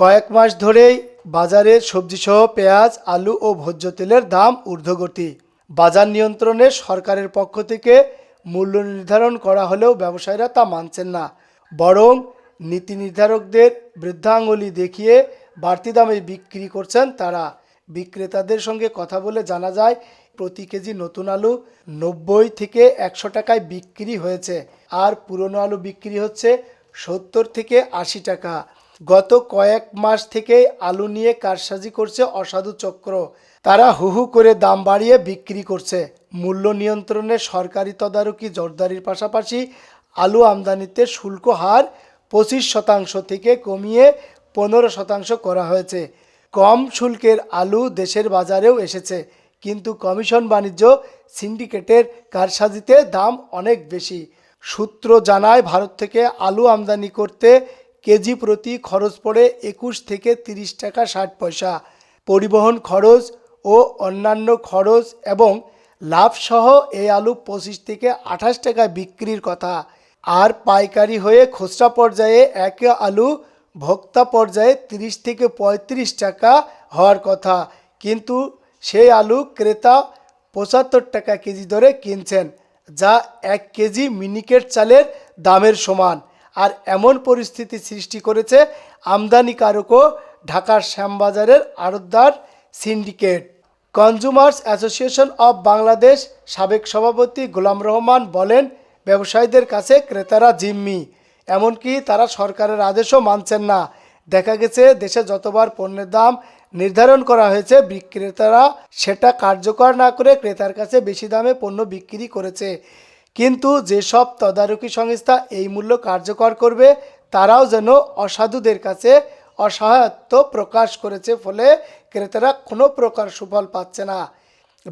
কয়েক মাস ধরেই বাজারে সবজিসহ পেঁয়াজ, আলু ও ভোজ্য তেলের দাম ঊর্ধ্বগতি। বাজার নিয়ন্ত্রণে সরকারের পক্ষ থেকে মূল্য নির্ধারণ করা হলেও ব্যবসায়ীরা তা মানছেন না। বরং নীতি নির্ধারকদের বৃদ্ধাঙ্গুলি দেখিয়ে বাড়তি দামে বিক্রি করছেন তারা। বিক্রেতাদের সঙ্গে কথা বলে জানা যায়, প্রতি কেজি নতুন আলু নব্বই থেকে একশো টাকায় বিক্রি হয়েছে। আর পুরনো আলু বিক্রি হচ্ছে সত্তর থেকে আশি টাকা। গত কয়েক মাস থেকে আলু নিয়ে কারসাজি করছে অসাধু চক্র। তারা হু হু করে দাম বাড়িয়ে বিক্রি করছে। মূল্য নিয়ন্ত্রণে সরকারি তদারকি জোরদারির পাশাপাশি আলু আমদানিতে শুল্ক হার পঁচিশ শতাংশ থেকে কমিয়ে পনেরো শতাংশ করা হয়েছে। কম শুল্কের আলু দেশের বাজারেও এসেছে, কিন্তু কমিশন বাণিজ্য সিন্ডিকেটের কারসাজিতে দাম অনেক বেশি। সূত্র জানায়, ভারত থেকে আলু আমদানি করতে কেজি প্রতি খরচ পড়ে একুশ থেকে তিরিশ টাকা ষাট পয়সা। পরিবহন খরচ ও অন্যান্য খরচ এবং লাভসহ এই আলু পঁচিশ থেকে আঠাশ টাকা বিক্রির কথা। আর পাইকারি হয়ে খুচরা পর্যায়ে এক আলু ভোক্তা পর্যায়ে তিরিশ থেকে পঁয়ত্রিশ টাকা হওয়ার কথা। কিন্তু সেই আলু ক্রেতা পঁচাত্তর টাকা কেজি দরে কিনছেন, যা এক কেজি মিনিকেট চালের দামের সমান। আর এমন পরিস্থিতি সৃষ্টি করেছে আমদানিকারক ও ঢাকার শ্যামবাজারের আড়তদার syndicate. Consumers association of Bangladesh সাবেক সভাপতি গোলাম রহমান বলেন, ব্যবসায়ীদের কাছে ক্রেতারা জিম্মি। এমনকি তারা সরকারের আদেশও মানছেন না। দেখা গেছে, দেশে যতবার পণ্যের দাম নির্ধারণ করা হয়েছে, বিক্রেতারা সেটা কার্যকর না করে ক্রেতার কাছে বেশি দামে পণ্য বিক্রি করেছে। কিন্তু যেসব তদারকি সংস্থা এই মূল্য কার্যকর করবে, তারাও যেন অসাধুদের কাছে অসহায়ত্ব প্রকাশ করেছে ফলে ক্রেতারা কোনো প্রকার সুফল পাচ্ছে না।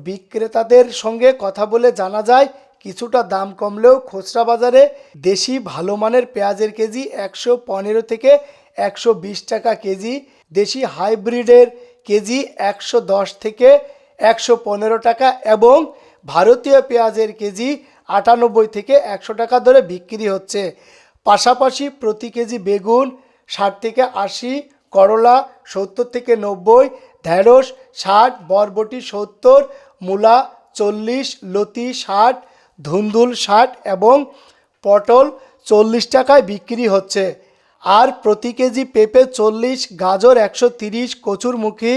বিক্রেতাদের সঙ্গে কথা বলে জানা যায়, কিছুটা দাম কমলেও খুচরা বাজারে দেশি ভালো মানের পেঁয়াজের কেজি একশো পনেরো থেকে একশো বিশ টাকা কেজি, দেশি হাইব্রিডের কেজি একশো দশ থেকে একশো পনেরো টাকা এবং ভারতীয় পেঁয়াজের কেজি আটানব্বই থেকে একশো টাকা ধরে বিক্রি হচ্ছে। পাশাপাশি প্রতি কেজি বেগুন ষাট থেকে আশি, করলা সত্তর থেকে নব্বই, ঢেঁড়স ষাট, বরবটি সত্তর, মূলা চল্লিশ, লতি ষাট, ধুন্দুল ষাট এবং পটল চল্লিশ টাকায় বিক্রি হচ্ছে। আর প্রতি কেজি পেঁপে চল্লিশ, গাজর একশো তিরিশ, কচুরমুখী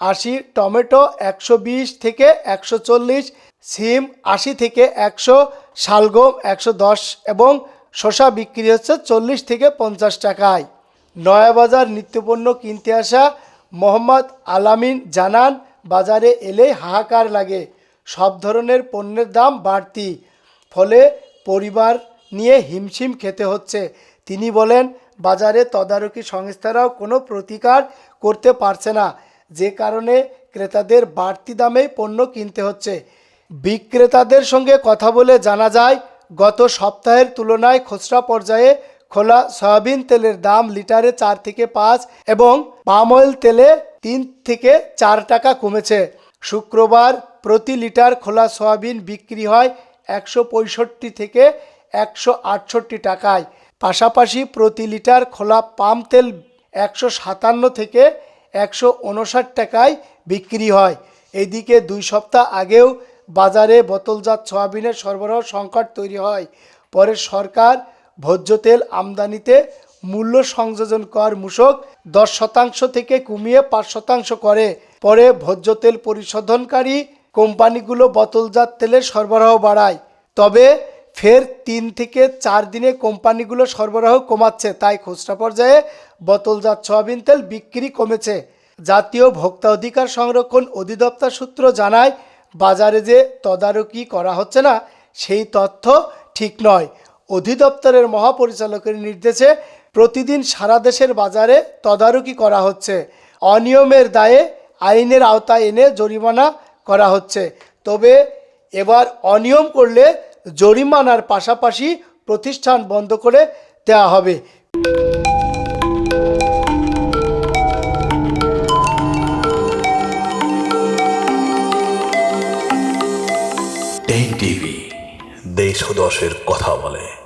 আশি, টমেটো একশো বিশ থেকে একশো চল্লিশ সিম আশি থেকে একশো, শালগম একশো দশ এবং শসা বিক্রি হচ্ছে চল্লিশ থেকে পঞ্চাশ টাকায়। নয়াবাজার নিত্যপণ্য কিনতে আসা মোহাম্মদ আলামিন জানান, বাজারে এলে হাহাকার লাগে, সব ধরনের পণ্যের দাম বাড়তি, ফলে পরিবার নিয়ে হিমশিম খেতে হচ্ছে। তিনি বলেন, বাজারে তদারকি সংস্থারাও কোনো প্রতিকার করতে পারছে না, যে কারণে ক্রেতাদের বাড়তি দামেই পণ্য কিনতে হচ্ছে। বিক্রেতাদের সঙ্গে কথা বলে জানা যায়, গত সপ্তাহের তুলনায় খুচরা পর্যায়ে খোলা সয়াবিন তেলের দাম লিটারে চার থেকে পাঁচ এবং পাম অয়েল তেলে তিন থেকে চার টাকা কমেছে। শুক্রবার প্রতি লিটার খোলা সয়াবিন বিক্রি হয় একশো পঁয়ষট্টি থেকে একশো আটষট্টি টাকায়। পাশাপাশি প্রতি লিটার খোলা পাম তেল একশো সাতান্ন থেকে একশো উনষাট টাকায় বিক্রি হয়। এদিকে দুই সপ্তাহ আগেও বাজারে বোতলজাত সয়াবিনের সরবরাহ সংকট তৈরি হয়। পরে সরকার ভোজ্য তেল আমদানিতে মূল্য সংযোজন কর মূসক দশ শতাংশ থেকে কমিয়ে পাঁচ শতাংশ করে। পরে ভোজ্য তেল পরিশোধনকারী কোম্পানিগুলো বোতলজাত তেলের সরবরাহ বাড়ায়। তবে ফের তিন থেকে চার দিনে কোম্পানিগুলো সরবরাহ কমাচ্ছে। তাই খুচরা পর্যায়ে বোতলজাত সয়াবিন তেল বিক্রি কমেছে। জাতীয় ভোক্তা অধিকার সংরক্ষণ অধিদপ্তর সূত্র জানায় বাজারে যে তদারকি করা হচ্ছে না, সেই তথ্য ঠিক নয়। অধিদপ্তরের মহাপরিচালকের নির্দেশে প্রতিদিন সারা দেশের বাজারে তদারকি করা হচ্ছে। অনিয়মের দায়ে আইনের আওতায় এনে জরিমানা করা হচ্ছে। তবে এবার অনিয়ম করলে জরিমানার পাশাপাশি প্রতিষ্ঠান বন্ধ করে দেওয়া হবে। টেক টিভি দেশ ও দশের কথা বলে।